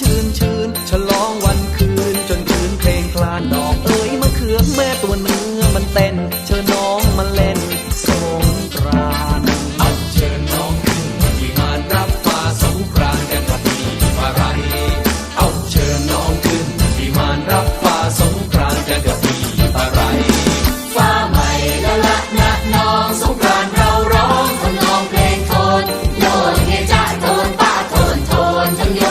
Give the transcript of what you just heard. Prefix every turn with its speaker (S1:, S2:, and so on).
S1: ชื่นชื่นฉลองวันคืน จนคืนเพลงคลานดอกเอ้ยมะเขือแม่ตัวเนื้อมันเต้น เชิญน้องมาเล่นสงกรานต์เอาเชิญน้องขึ้นที่านรับฟ้าสงกรานต์กันวันนี้ว่าไรเอาเชิญน้องขึ้นที่านรับฟ้าสงกรานต์กันวันนี้ว่าไร
S2: ฟ้าใหม่ละละนะน้องสงกรานต์เราร้องทำนองเพลงโทนโยนเฮจ่าโทนป้าโทนโทนทั้งโย